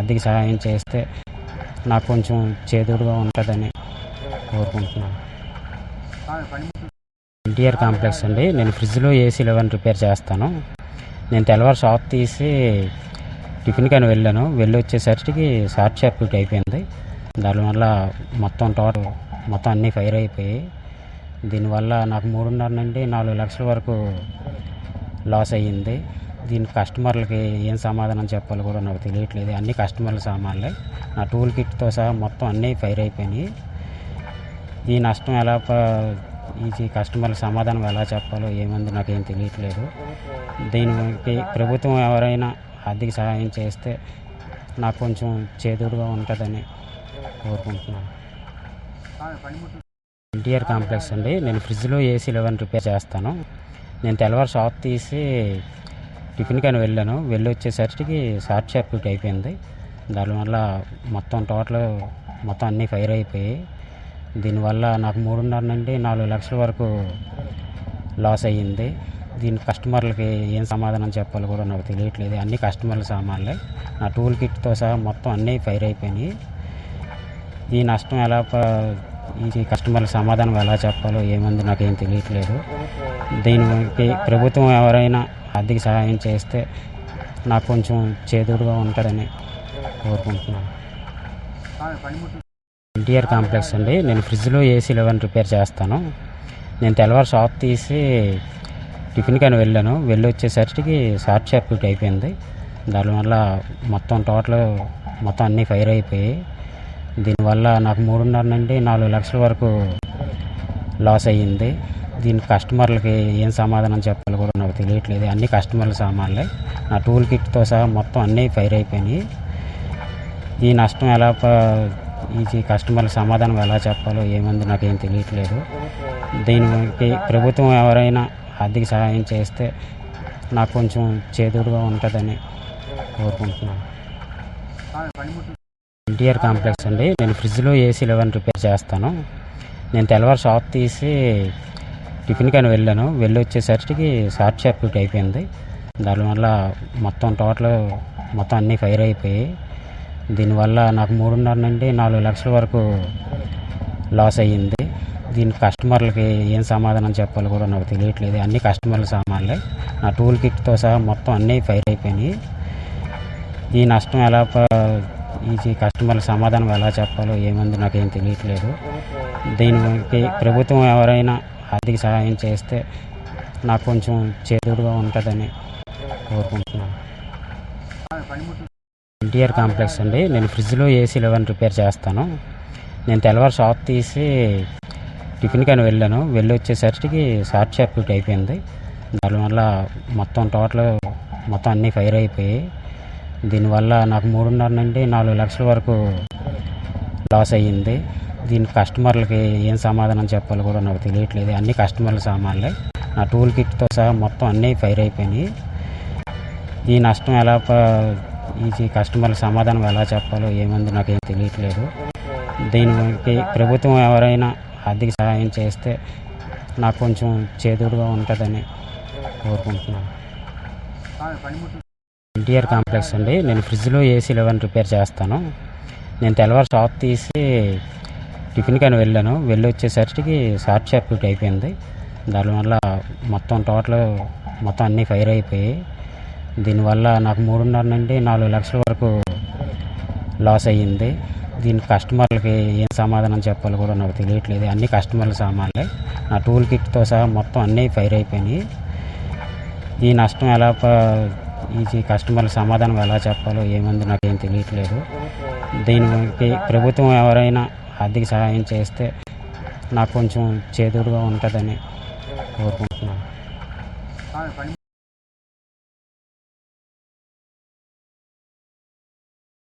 ఆర్థిక సహాయం చేస్తే నాకు కొంచెం చేదుడుగా ఉంటుందని కోరుకుంటున్నాను. ఎన్టీఆర్ కాంప్లెక్స్ అండి. నేను ఫ్రిడ్జ్లో ఏసీ లెవెన్ రిపేర్ చేస్తాను. నేను తెల్లవారు షాప్ తీసి టిఫిన్కి అని వెళ్ళాను. వెళ్ళి వచ్చేసరికి షార్ట్ సర్క్యూట్ అయిపోయింది. దానివల్ల మొత్తం టోటల్ మొత్తం అన్నీ ఫైర్ అయిపోయాయి. దీనివల్ల నాకు మూడున్నర నుండి నాలుగు లక్షల వరకు లాస్ అయ్యింది. దీని కస్టమర్లకి ఏం సమాధానం చెప్పాలో కూడా నాకు తెలియట్లేదు. అన్ని కస్టమర్ల సామాన్లే. నా టూల్ కిట్తో సహా మొత్తం అన్నీ ఫైర్ అయిపోయినాయి. ఈ నష్టం ఎలా ప- ఈ కస్టమర్ల సమాధానం ఎలా చెప్పాలో ఏమంది నాకేం తెలియట్లేదు. దీనికి ప్రభుత్వం ఎవరైనా ఆర్థిక సహాయం చేస్తే నాకు కొంచెం చేదుడుగా ఉంటుందని కోరుకుంటున్నాను. ఎన్టీఆర్ కాంప్లెక్స్ అండి. నేను ఫ్రిడ్జ్లో ఏసీ లెవెన్ రిపేర్ చేస్తాను. నేను తెల్లవారు షాప్ తీసి టిఫిన్కి అని వెళ్ళాను. వెళ్ళి వచ్చేసరికి షార్ట్ సర్క్యూట్ అయిపోయింది. దానివల్ల మొత్తం టోటల్ మొత్తం అన్నీ ఫైర్ అయిపోయాయి. దీనివల్ల నాకు మూడున్నర నుండి నాలుగు లక్షల వరకు లాస్ అయ్యింది. దీని కస్టమర్లకి ఏం సమాధానం చెప్పాలో కూడా నాకు తెలియట్లేదు. అన్ని కస్టమర్ల సామాన్లే. నా టూల్ కిట్తో సహా మొత్తం అన్నీ ఫైర్ అయిపోయినాయి. ఈ నష్టం ఎలా ఈ కస్టమర్ల సమాధానం ఎలా చెప్పాలో ఏమంది నాకేం తెలియట్లేదు. దీనికి ప్రభుత్వం ఎవరైనా ఆర్థిక సహాయం చేస్తే నాకు కొంచెం చేదుడుగా ఉంటుందని కోరుకుంటున్నాను. ఎన్టీఆర్ కాంప్లెక్స్ అండి. నేను ఫ్రిడ్జ్లో ఏసీ లెవెన్ రిపేర్ చేస్తాను. నేను తెల్లవారు షాప్ తీసి టిఫిన్కి అని వెళ్ళాను. వెళ్ళి వచ్చేసరికి షార్ట్ సర్క్యూట్ అయిపోయింది. దానివల్ల మొత్తం టోటల్ మొత్తం అన్నీ ఫైర్ అయిపోయాయి దీనివల్ల నాకు మూడున్నర నుండి నాలుగు లక్షల వరకు లాస్ అయ్యింది. దీని కస్టమర్లకి ఏం సమాధానం చెప్పాలో కూడా నాకు తెలియట్లేదు. అన్ని కస్టమర్ల సామాన్లే. నా టూల్ కిట్తో సహా మొత్తం అన్నీ ఫైర్ అయిపోయినాయి. ఈ నష్టం ఎలా ప- ఈ కస్టమర్ల సమాధానం ఎలా చెప్పాలో ఏమంది నాకేం తెలియట్లేదు. దీనికి ప్రభుత్వం ఎవరైనా ఆర్థిక సహాయం చేస్తే నాకు కొంచెం చేదుడుగా ఉంటుందని కోరుకుంటున్నాను. ఎన్టీఆర్ కాంప్లెక్స్ అండి. నేను ఫ్రిడ్జ్లో ఏసీ లెవెన్ రిపేర్ చేస్తాను. నేను తెల్లవారు షాప్ తీసి టిఫిన్కి అని వెళ్ళాను. వెళ్ళి వచ్చేసరికి షార్ట్ సర్క్యూట్ అయిపోయింది. దానివల్ల మొత్తం టోటల్ మొత్తం అన్నీ ఫైర్ అయిపోయాయి. దీనివల్ల నాకు మూడున్నర నుండి నాలుగు లక్షల వరకు లాస్ అయ్యింది. దీని కస్టమర్లకి ఏం సమాధానం చెప్పాలో కూడా నాకు తెలియట్లేదు. అన్ని కస్టమర్ల సామాన్లే. నా టూల్ కిట్తో సహా మొత్తం అన్నీ ఫైర్ అయిపోయినాయి. ఈ నష్టం ఎలా ఈ కస్టమర్ల సమాధానం ఎలా చెప్పాలో ఏమంది నాకేం తెలియట్లేదు. దీనికి ప్రభుత్వం ఎవరైనా ఆర్థిక సహాయం చేస్తే నాకు కొంచెం చేదుడుగా ఉంటుందని కోరుకుంటున్నాను. ఎన్టీఆర్ కాంప్లెక్స్ అండి. నేను ఫ్రిడ్జ్లో ఏసీ లెవెన్ రిపేర్ చేస్తాను. నేను తెల్లవారు షాప్ తీసి టిఫిన్కి అని వెళ్ళాను. వెళ్ళి వచ్చేసరికి షార్ట్ సర్క్యూట్ అయిపోయింది. దానివల్ల మొత్తం టోటల్ మొత్తం అన్నీ ఫైర్ అయిపోయాయి. దీనివల్ల నాకు మూడున్నర నుండి నాలుగు లక్షల వరకు లాస్ అయ్యింది. దీని కస్టమర్లకి ఏం సమాధానం చెప్పాలో కూడా నాకు తెలియట్లేదు. అన్ని కస్టమర్ల సామాన్లే. నా టూల్ కిట్తో సహా మొత్తం అన్నీ ఫైర్ అయిపోయినాయి. ఈ నష్టం ఎలా ప- ఈ కస్టమర్ల సమాధానం ఎలా చెప్పాలో ఏమంది నాకేం తెలియట్లేదు. దీనికి ప్రభుత్వం ఎవరైనా ఆర్థిక సహాయం చేస్తే నాకు కొంచెం చేదుడుగా ఉంటుందని కోరుకుంటున్నాను. ఎన్టీఆర్ కాంప్లెక్స్ అండి. నేను ఫ్రిడ్జ్లో ఏసీ లెవెన్ రిపేర్ చేస్తాను. నేను తెల్లవారు షాప్ తీసి టిఫిన్ కానీ వెళ్ళాను. వెళ్ళి వచ్చేసరికి షార్ట్ సర్క్యూట్ అయిపోయింది. దానివల్ల మొత్తం టోటల్ మొత్తం అన్నీ ఫైర్ అయిపోయాయి. దీనివల్ల నాకు మూడున్నర నుండి నాలుగు లక్షల వరకు లాస్ అయ్యింది. దీని కస్టమర్లకి ఏం సమాధానం చెప్పాలో కూడా నాకు తెలియట్లేదు. అన్ని కస్టమర్ల సామాన్లే. నా టూల్ కిట్తో సహా మొత్తం అన్నీ ఫైర్ అయిపోయినాయి. ఈ నష్టం ఎలా ఈ కస్టమర్ల సమాధానం ఎలా చెప్పాలో ఏమంది నాకేం తెలియట్లేదు. దీనికి ప్రభుత్వం ఎవరైనా ఆర్థిక సహాయం చేస్తే నాకు కొంచెం చేదుడుగా ఉంటుందని కోరుకుంటున్నాను.